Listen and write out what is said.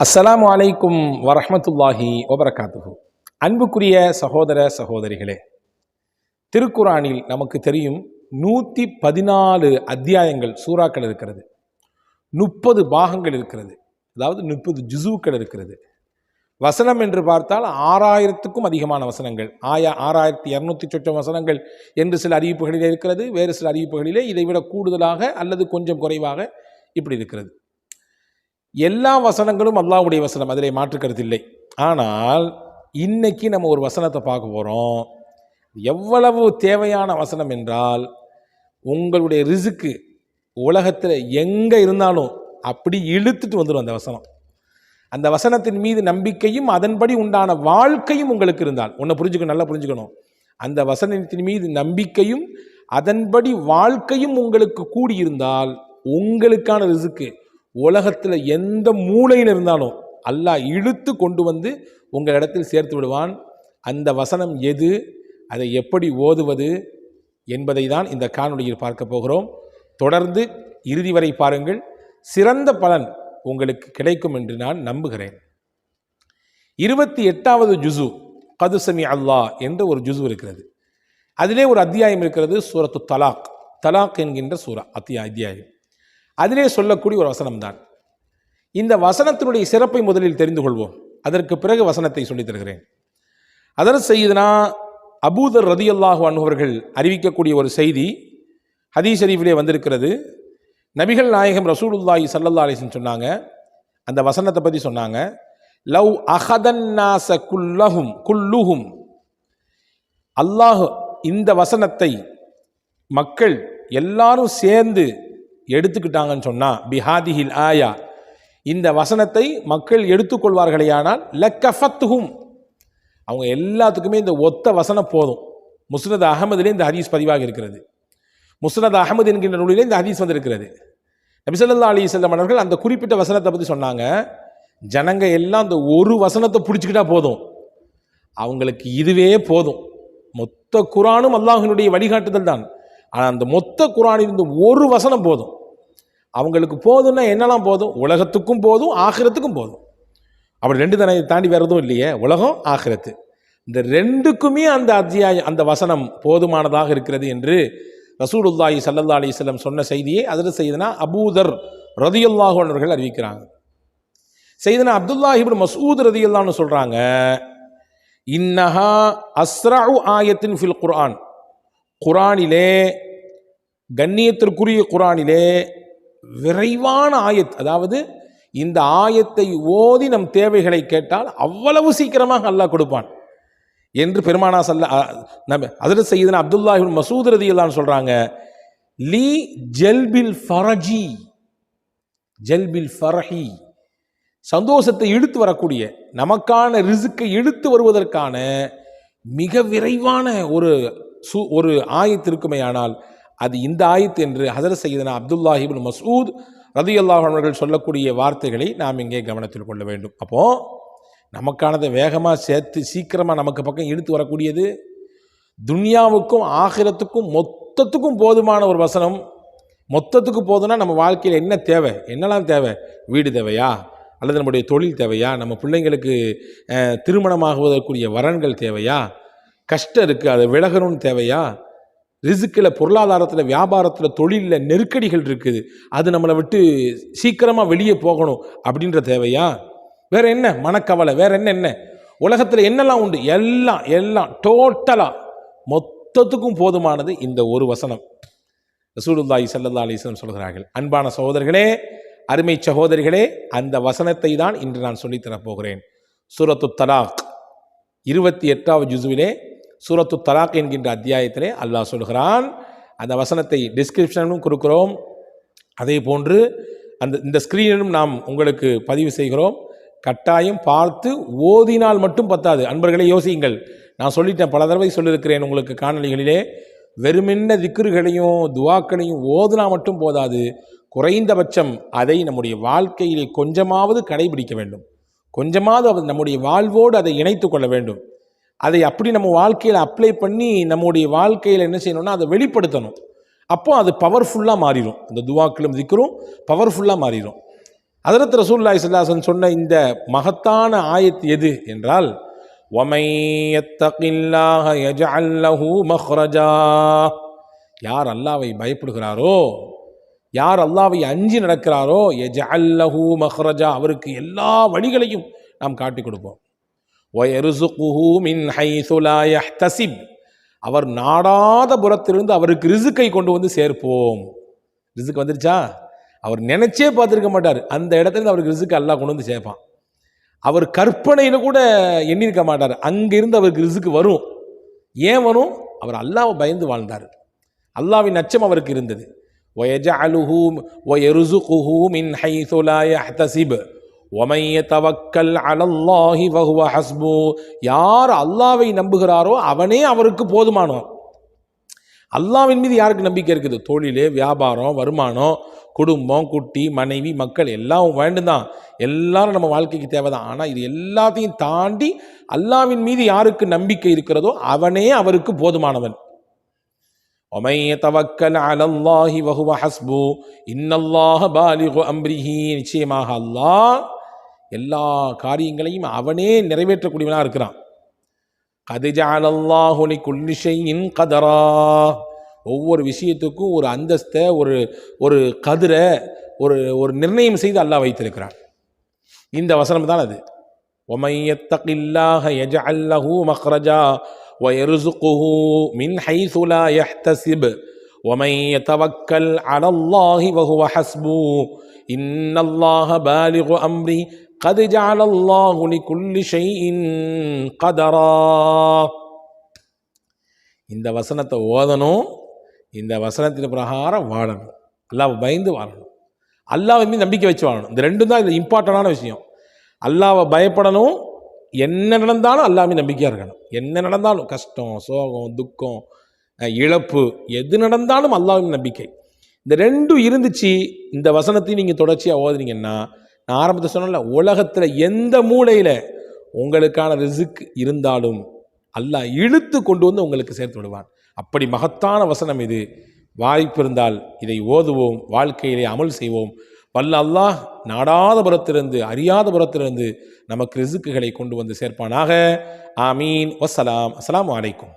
அஸ்லாம் வலைக்கும் வரமத்துல்லாஹி ஒபரகாத்துகு அன்புக்குரிய சகோதர சகோதரிகளே திருக்குரானில் நமக்கு தெரியும் நூற்றி பதினாலு அத்தியாயங்கள் சூறாக்கள் இருக்கிறது. முப்பது பாகங்கள் இருக்கிறது. அதாவது முப்பது ஜுசூக்கள் இருக்கிறது. வசனம் என்று பார்த்தால் ஆறாயிரத்துக்கும் அதிகமான வசனங்கள். ஆயா ஆறாயிரத்தி இரநூத்தி சொச்சம் வசனங்கள் என்று சில அறிவிப்புகளிலே இருக்கிறது. வேறு சில அறிவிப்புகளிலே இதைவிட கூடுதலாக அல்லது கொஞ்சம் குறைவாக இப்படி இருக்கிறது. எல்லா வசனங்களும் அல்லாவுடைய வசனம் அதிலே மாற்றுக்கிறது இல்லை. ஆனால் இன்னைக்கு நம்ம ஒரு வசனத்தை பார்க்க போகிறோம் எவ்வளவு தேவையான வசனம் என்றால் உங்களுடைய ரிசுக்கு உலகத்தில் எங்கே இருந்தாலும் அப்படி இழுத்துட்டு வந்துடும் அந்த வசனம். அந்த வசனத்தின் மீது நம்பிக்கையும் அதன்படி உண்டான வாழ்க்கையும் உங்களுக்கு இருந்தால் ஒன்றை புரிஞ்சுக்கணும் நல்லா புரிஞ்சுக்கணும். அந்த வசனத்தின் மீது நம்பிக்கையும் அதன்படி வாழ்க்கையும் உங்களுக்கு கூடியிருந்தால் உங்களுக்கான ரிசுக்கு உலகத்தில் எந்த மூலையில் இருந்தாலும் அல்லாஹ் இழுத்து கொண்டு வந்து உங்கள் இடத்தில் சேர்த்து விடுவான். அந்த வசனம் எது? அதை எப்படி ஓதுவது? என்பதை தான் இந்த காணொலியில் பார்க்க போகிறோம். தொடர்ந்து இறுதி வரை பாருங்கள். சிறந்த பலன் உங்களுக்கு கிடைக்கும் என்று நான் நம்புகிறேன். இருபத்தி எட்டாவது ஜுசு கதுசமி அல்லாஹ் என்ற ஒரு ஜுசு இருக்கிறது. அதிலே ஒரு அத்தியாயம் இருக்கிறது சூரத்து தலாக். தலாக் என்கின்ற சூரா அத்தியா அத்தியாயம். அதிலே சொல்லக்கூடிய ஒரு வசனம் தான் இந்த வசனத்தினுடைய சிறப்பை முதலில் தெரிந்து கொள்வோம். அதற்கு பிறகு வசனத்தை சொல்லித் தருகிறேன். அதர் செய்தனா அபூதர் ரதியல்லாஹு அன்பவர்கள் அறிவிக்கக்கூடிய ஒரு செய்தி ஹதீஸ் ஷரீஃபிலே வந்திருக்கிறது. நபிகள் நாயகம் ரசூலுல்லாஹி சல்லல்லா அலிஸ்ன்னு சொன்னாங்க. அந்த வசனத்தை பற்றி சொன்னாங்க. லவ் அஹதன்னாச குல்லஹும் குல்லுஹும். அல்லாஹ் இந்த வசனத்தை மக்கள் எல்லாரும் சேர்ந்து எடுத்துக்கிட்டாங்கன்னு சொன்னா பிஹாதிஹில் ஆயா. இந்த வசனத்தை மக்கள் எடுத்துக்கொள்வார்களேயானால் லக்கஃபத்துஹும். அவங்க எல்லாத்துக்குமே இந்த ஒத்த வசனம் போதும். முஸ்னத் அகமதிலே இந்த ஹதீஸ் பதிவாக இருக்கிறது. முஸ்னத் அகமது என்கின்ற நூலிலே இந்த ஹதீஸ் வந்திருக்கிறது. நபிசல்லா அலி செல்லமன்னர்கள் அந்த குறிப்பிட்ட வசனத்தை பற்றி சொன்னாங்க. ஜனங்க எல்லாம் அந்த ஒரு வசனத்தை பிடிச்சிக்கிட்டா போதும். அவங்களுக்கு இதுவே போதும். மொத்த குரானும் அல்லாஹினுடைய வழிகாட்டுதல் தான். ஆனால் அந்த மொத்த குரானில் இந்த ஒரு வசனம் போதும். அவங்களுக்கு போதும்னா என்னெல்லாம் போதும்? உலகத்துக்கும் போதும் ஆகிரத்துக்கும் போதும். அப்படி ரெண்டு தானே தாண்டி வேறு எதுவும் இல்லையே? உலகம் ஆகிரத்து. இந்த ரெண்டுக்குமே அந்த அத்தியாயம் அந்த வசனம் போதுமானதாக இருக்கிறது என்று ரசூலுல்லாஹி சல்லல்லா அலிஸ்லம் சொன்ன செய்தியை. அதில் செய்தனா அபூதர் ரதியுல்லாஹோனர்கள் அறிவிக்கிறாங்க. செய்தனா அப்துல்லாஹிபின் மசூத் ரதியுல்லான்னு சொல்கிறாங்க இன்னஹா அஸ்ரஉ ஆயத்தின் ஃபில் குர்ஆன். குரானிலே கண்ணியத்திற்குரிய குரானிலே விரைவான ஆயத் அதாவது இந்த ஆயத்தை ஓதி நம் தேவைகளை கேட்டால் அவ்வளவு சீக்கிரமாக அல்லாஹ் கொடுப்பான். என்று பெருமானா சல்ல நம்ம அதில் செய்யுதுனா அப்துல்லாஹின் மசூத் எல்லாம் சொல்கிறாங்க லீ ஜெல்பில் ஃபரஜி ஜெல்பில் ஃபரஹி சந்தோஷத்தை இழுத்து வரக்கூடிய நமக்கான ரிசுக்கை இழுத்து வருவதற்கான மிக விரைவான ஒரு சு ஒரு ஆயத்திற்குமே ஆனால் அது இந்த ஆயத்து என்று ஹசரத் சையதனா அப்துல்லாஹிபின் மசூத் ரதி அவர்கள் சொல்லக்கூடிய வார்த்தைகளை நாம் இங்கே கவனத்தில் கொள்ள வேண்டும். அப்போது நமக்கானதை வேகமாக சேர்த்து சீக்கிரமாக நமக்கு பக்கம் இழுத்து வரக்கூடியது துன்யாவுக்கும் ஆகிரத்துக்கும் மொத்தத்துக்கும் போதுமான ஒரு வசனம். மொத்தத்துக்கு போதும்னா நம்ம வாழ்க்கையில் என்ன தேவை? என்னெல்லாம் தேவை? வீடு தேவையா? அல்லது நம்முடைய தொழில் தேவையா? நம்ம பிள்ளைங்களுக்கு திருமணமாகுவதற்குரிய வரன்கள் தேவையா? கஷ்டம் இருக்குது அதை விலகணும்னு தேவையா? ரிசுக்கில் பொருளாதாரத்தில் வியாபாரத்தில் தொழிலில் நெருக்கடிகள் இருக்குது. அது நம்மளை விட்டு சீக்கிரமாக வெளியே போகணும் அப்படின்ற தேவையா? வேற என்ன மனக்கவலை? வேற என்ன என்ன? உலகத்தில் என்னெல்லாம் உண்டு? எல்லாம் எல்லாம் டோட்டலாக மொத்தத்துக்கும் போதுமானது இந்த ஒரு வசனம். ரசூலுல்லாஹி சல்லா அலிஸ்லம் சொல்கிறார்கள் அன்பான சகோதரர்களே அருமை சகோதரிகளே அந்த வசனத்தை தான் இன்று நான் சொல்லித் தரப் போகிறேன். சூரத்து தலாக் இருபத்தி எட்டாவது ஜுசுவிலே சூரத்து தலாக் என்கின்ற அத்தியாயத்திலே அல்லாஹ் சொல்கிறான். அந்த வசனத்தை டிஸ்கிரிப்ஷனும் கொடுக்கிறோம். அதே போன்று அந்த இந்த ஸ்க்ரீனிலும் நாம் உங்களுக்கு பதிவு செய்கிறோம். கட்டாயம் பார்த்து ஓதினால் மட்டும் பத்தாது. அன்பர்களை யோசியுங்கள். நான் சொல்லிட்டேன் பல தடவை சொல்லியிருக்கிறேன் உங்களுக்கு காணொலிகளிலே வெறுமென்ன திக்ருகளையும் துவாக்களையும் ஓதுனா மட்டும் போதாது. குறைந்தபட்சம் அதை நம்முடைய வாழ்க்கையிலே கொஞ்சமாவது கடைபிடிக்க வேண்டும். கொஞ்சமாவது அது நம்முடைய வாழ்வோடு அதை இணைத்து கொள்ள வேண்டும். அதை அப்படி நம்ம வாழ்க்கையில் அப்ளை பண்ணி நம்முடைய வாழ்க்கையில் என்ன செய்யணும்னா அதை வெளிப்படுத்தணும். அப்போ அது பவர்ஃபுல்லாக மாறிடும். அந்த துவாக்களும் திக்கரும் பவர்ஃபுல்லாக மாறிடும். அதரத் ரசூல்லாய் சல்லாசன் சொன்ன இந்த மகத்தான ஆயத் எது என்றால் யார் அல்லாவை பயப்படுகிறாரோ யார் அல்லாவை அஞ்சி நடக்கிறாரோ எஜ அல்லஹூ மஹ்ரஜா. அவருக்கு எல்லா வழிகளையும் நாம் காட்டி கொடுப்போம். ஒயருசுகுஹூ மின் ஹைசுலா யஹ்தசிப் அவர் நாடாத புறத்திலிருந்து அவருக்கு ரிசுக்கை கொண்டு வந்து சேர்ப்போம். ரிசுக்கு வந்துருச்சா? அவர் நினைச்சே பார்த்துருக்க மாட்டார். அந்த இடத்துலேருந்து அவருக்கு ரிசுக்கு அல்லா கொண்டு வந்து சேர்ப்பான். அவர் கற்பனையில் கூட எண்ணியிருக்க மாட்டார். அங்கிருந்து அவருக்கு ரிசுக்கு வரும். ஏன் வரும்? அவர் அல்லாவை பயந்து வாழ்ந்தார். அல்லாவின் அச்சம் அவருக்கு இருந்தது. ஒயஜ அலுஹூம் ஒய் ஒயருசுகுஹூ மின் ஹை ஹைசுலா யஹ்தசிப் ஒமைய தவக்கல் அலல்லாஹி வகுவ ஹஸ்பு யார் அல்லாவை நம்புகிறாரோ அவனே அவருக்கு போதுமானவன் அல்லாவின் மீது யாருக்கு நம்பிக்கை இருக்குது? தொழில் வியாபாரம் வருமானம் குடும்பம் குட்டி மனைவி மக்கள் எல்லாம் வேண்டும் தான் எல்லாரும் நம்ம வாழ்க்கைக்கு தேவை தான் ஆனால் இது எல்லாத்தையும் தாண்டி அல்லாவின் மீது யாருக்கு நம்பிக்கை இருக்கிறதோ அவனே அவருக்கு போதுமானவன். ஒமைய தவக்கல் அலல்லாஹி வஹுவ ஹஸ்பு இன்னல்லாஹ பாலிஹு அம்ரிஹி நிச்சயமாக அல்லாஹ் எல்லா காரியங்களையும் அவனே நிறைவேற்றக்கூடியவனா இருக்கிறான் قد جعل الله لكل شيء قدرا ஒவ்வொரு விஷயத்துக்கும் ஒரு அந்தஸ்தை ஒரு ஒரு கதிரை ஒரு ஒரு நிர்ணயம் செய்து அல்லாஹ் வைத்திருக்கிறான் இந்த வசனம் தான் அது ومن يتق الله يجعل له مخرجا ويرزقه من حيث لا يحتسب ومن يتوكل على الله وهو حسبه إن الله بالغ أمري கது ஜாலல்லாஹுலி குல்லி ஷெயின் கதரா இந்த வசனத்தை ஓதணும். இந்த வசனத்தின் பிரகாரம் வாழணும். அல்லாவை பயந்து வாழணும். அல்லாவை மீது நம்பிக்கை வச்சு வாழணும். இந்த ரெண்டும் தான் இதில் இம்பார்ட்டண்டான விஷயம். அல்லாவை பயப்படணும். என்ன நடந்தாலும் அல்லாமே நம்பிக்கையாக இருக்கணும். என்ன நடந்தாலும் கஷ்டம் சோகம் துக்கம் இழப்பு எது நடந்தாலும் அல்லாவின் நம்பிக்கை. இந்த ரெண்டும் இருந்துச்சு. இந்த வசனத்தையும் நீங்கள் தொடர்ச்சியாக ஓதுனீங்கன்னா நான் ஆரம்பத்தை சொன்னேன்ல உலகத்தில் எந்த மூலையில் உங்களுக்கான ரிசுக் இருந்தாலும் அல்லாஹ் இழுத்து கொண்டு வந்து உங்களுக்கு சேர்த்து விடுவான். அப்படி மகத்தான வசனம் இது. வாய்ப்பு இருந்தால் இதை ஓதுவோம் வாழ்க்கையிலே அமல் செய்வோம். வல்ல அல்லாஹ் நாடாத புறத்திலிருந்து அறியாத புறத்திலிருந்து நமக்கு ரிசுக்குகளை கொண்டு வந்து சேர்ப்பானாக. ஆமீன். வசலாம் அஸ்லாம் அலைக்கும்.